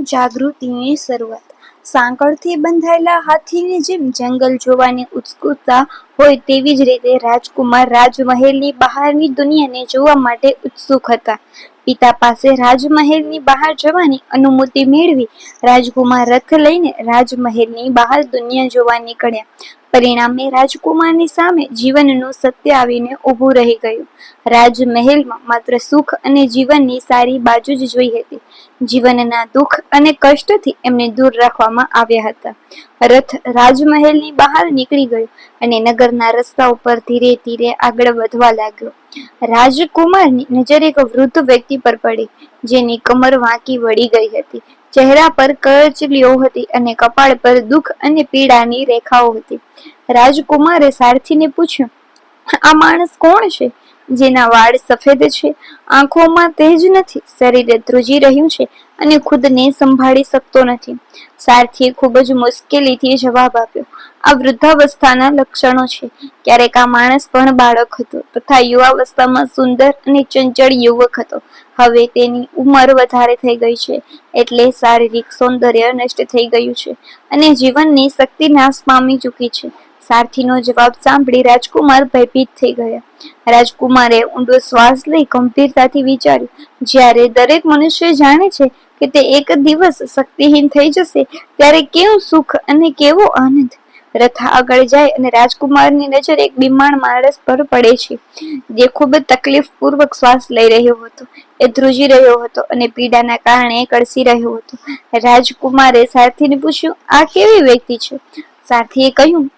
જાગૃતિની શરૂઆત. સાંકળથી બંધાયેલા હાથીની જેમ જંગલ જોવાની ઉત્સુકતા હોય તેવી જ રીતે રાજકુમાર રાજમહેલની બહારની દુનિયાને જોવા માટે ઉત્સુક હતા. પિતા પાસે રાજમહેલની બહાર જવાની અનુમતિ મેળવી રાજકુમાર રથ લઈને રાજમહેલની બહાર દુનિયા જોવા નીકળ્યા. પરિણામે રાજકુમારની સામે જીવનનું સત્ય આવીને ઊભું રહી ગયું. રાજમહેલમાં માત્ર સુખ અને જીવનની સારી બાજુ જ જોઈ હતી. જીવનના દુઃખ અને કષ્ટથી એમને દૂર રાખવામાં આવ્યા હતા. રથ રાજમહેલની બહાર નીકળી ગયો અને નગરના રસ્તા ઉપર ધીરે ધીરે આગળ વધવા લાગ્યો. રાજકુમારની નજર એક વૃદ્ધ વ્યક્તિ પર પડી, જેની કમર વાંકી વળી ગઈ હતી. ચહેરા પર કરચલીઓ હતી અને કપાળ પર દુઃખ અને પીડાની રેખાઓ હતી. રાજકુમારે સારથીને પૂછ્યું, આ માણસ કોણ છે? જેના વાળ સફેદ છે, આંખોમાં તેજ નથી, શરીરે ધ્રુજી રહ્યું છે અને ખુદને સંભાળી શકતો નથી. સારથીએ ખૂબ જ મુશ્કેલીથી જવાબ આપ્યો આ વૃદ્ધાવસ્થાના લક્ષણો છે. ક્યારેક આ માણસ પણ બાળક હતો તથા યુવાવસ્થામાં સુંદર અને ચંચળ યુવક હતો. હવે તેની ઉંમર વધારે થઈ ગઈ છે એટલે શારીરિક સૌંદર્ય નષ્ટ થઈ ગયું છે અને જીવનની શક્તિ નાશ પામી ચૂકી છે. સારથીનો જવાબ સાંભળી રાજકુમાર ભયભીત થઈ ગયા. રાજકુમારે ઊંડો શ્વાસ લઈ ગંભીરતાથી વિચાર્યું, જ્યારે દરેક મનુષ્ય જાણે છે કે તે એક દિવસ શક્તિહીન થઈ જશે, ત્યારે કેવું સુખ અને કેવો આનંદ રથ આગળ જાય અને રાજકુમારની નજર એક બીમાર માણસ પર પડે છે, જે ખૂબ તકલીફ પૂર્વક શ્વાસ લઈ રહ્યો હતો. એ ધ્રુજી રહ્યો હતો અને પીડાના કારણે કળસી રહ્યો હતો. રાજકુમારે સાથીને પૂછ્યું, આ કેવી વ્યક્તિ છે? સાથીએ કહ્યું,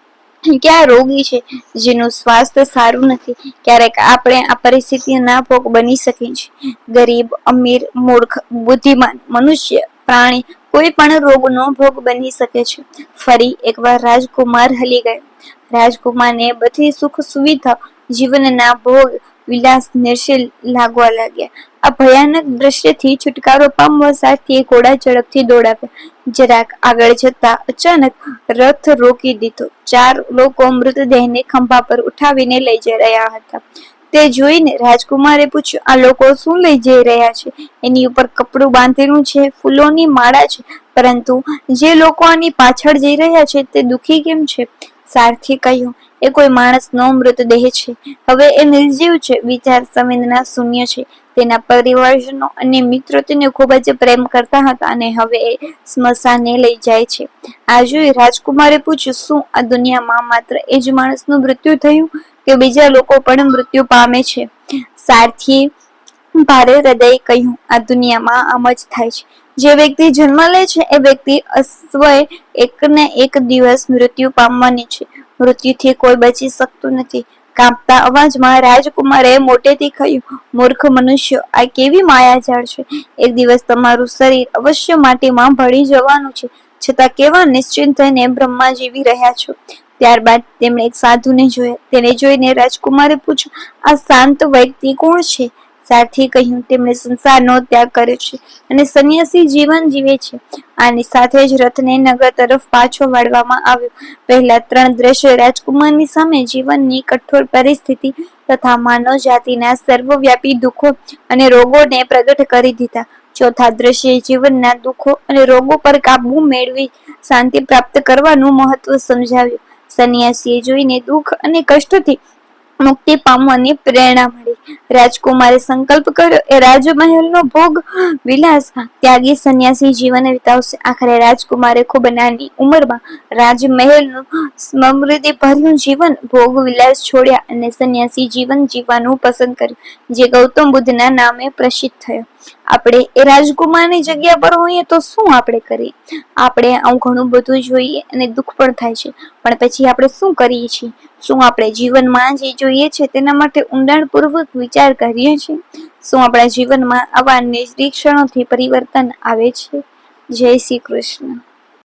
કે આ રોગી છે, જેનું સ્વાસ્થ્ય સારું નથી. ક્યારેક આપણે આ પરિસ્થિતિના ભોગ બની શકીએ છીએ. ગરીબ, અમીર, મૂર્ખ, બુદ્ધિમાન, મનુષ્ય, પ્રાણી કોઈ પણ રોગનો ભોગ બની શકે છે. ફરી એકવાર રાજકુમાર હલી ગયો. રાજકુમારને બધી સુખ સુવિધા જીવનના ભોગ વિલાસ નિર્શીલ લાગવા લાગ્યા. આ ભયાનક દ્રશ્યથી છુટકારો પામવા સાથે ઘોડા ઝડપથી દોડાવ્યા. જરાક આગળ જતા અચાનક રથ રોકી દીધો. ચાર લોકો મૃતદેહને ખંભા પર ઉઠાવીને લઈ જઈ રહ્યા હતા. તે જોઈને રાજકુમારે પૂછ્યું, આ લોકો શું લઈ જઈ રહ્યા છે? એની ઉપર કપડું બાંધેલું છે, ફૂલોની માળા છે, પરંતુ જે લોકો આની પાછળ જઈ રહ્યા છે તે દુખી કેમ છે? સારથી કહ્યું, એ કોઈ માણસનો મૃતદેહ છે. હવે એ નિર્જીવ છે. વિચાર સંવેદના શૂન્ય છે. તેના પરિવારજનો અને મિત્રો તેને ખૂબ જ પ્રેમ કરતા હતા અને હવે એ સ્મશાને લઈ જાય છે. આ જોઈ રાજકુમારે પૂછ્યું, શું આ દુનિયામાં માત્ર એ જ માણસનું મૃત્યુ થયું કે બીજા લોકો પણ મૃત્યુ પામે છે? સારથીએ ભારે હૃદય કહ્યું, આ દુનિયામાં આમ જ થાય છે. જે વ્યક્તિ જન્મ લે છે, એ વ્યક્તિ અસ્વય એક ને એક દિવસ મૃત્યુ પામવાની છે. મૃત્યુથી કોઈ બચી શકતું નથી. કાંપતા અવાજમાં રાજકુમારે મોટેથી કહ્યું, મૂર્ખ મનુષ્ય, આ કેવી માયાજાળ છે? એક દિવસ તમારું શરીર અવશ્ય માટીમાં ભળી જવાનું છે. છતાં કેવા નિશ્ચિંત થઈને બ્રહ્મા જીવી રહ્યા છો? ત્યારબાદ તેમણે એક સાધુને જોયા. તેને જોઈને રાજકુમારે પૂછ્યું, આ શાંત વ્યક્તિ કોણ છે? સારથી કહ્યું, તેમણે સંસારનો ત્યાગ કર્યો છે અને સંન્યાસી જીવન જીવે છે. આની સાથે જ રથને નગર તરફ પાછો વાળવામાં આવ્યો. પહેલા ત્રણ દ્રશ્ય રાજકુમારની સામે જીવનની કઠોર પરિસ્થિતિ તથા માનવ જાતિના સર્વવ્યાપી દુઃખો અને રોગોને પ્રગટ કરી દીધા. ચોથા દ્રશ્ય જીવનના દુઃખો અને રોગો પર કાબુ મેળવી શાંતિ પ્રાપ્ત કરવાનું મહત્વ સમજાવ્યું. સંન્યાસીએ જોઈને દુઃખ અને કષ્ટથી મુક્તિ પામવાની પ્રેરણા મળી. રાજકુમારે સંકલ્પ કર્યો. એ રાજમહેલનો ભોગ વિલાસ ત્યાગી સંન્યાસી જીવન વિતાવશે. આખરે રાજકુમારે ખૂબ નાની ઉંમરમાં રાજમહેલનું સમૃદ્ધિ ભર્યું જીવન ભોગ વિલાસ છોડ્યા અને સંન્યાસી જીવન જીવવાનું પસંદ કર્યું, જે ગૌતમ બુદ્ધના નામે પ્રસિદ્ધ થયો. આપણે એ રાજકુમારની જગ્યા પર હોઈએ તો શું આપણે કરીએ? આપણે આવું ઘણું બધું જોઈએ અને દુઃખ પણ થાય છે. પણ પછી આપણે શું કરીએ છીએ? શું આપણે જીવનમાં જે જોઈએ છે તેના માટે ઊંડાણપૂર્વક વિચાર કરીએ છીએ? શું આપણા જીવનમાં આવા નિરીક્ષણોથી પરિવર્તન આવે છે? જય શ્રી કૃષ્ણ.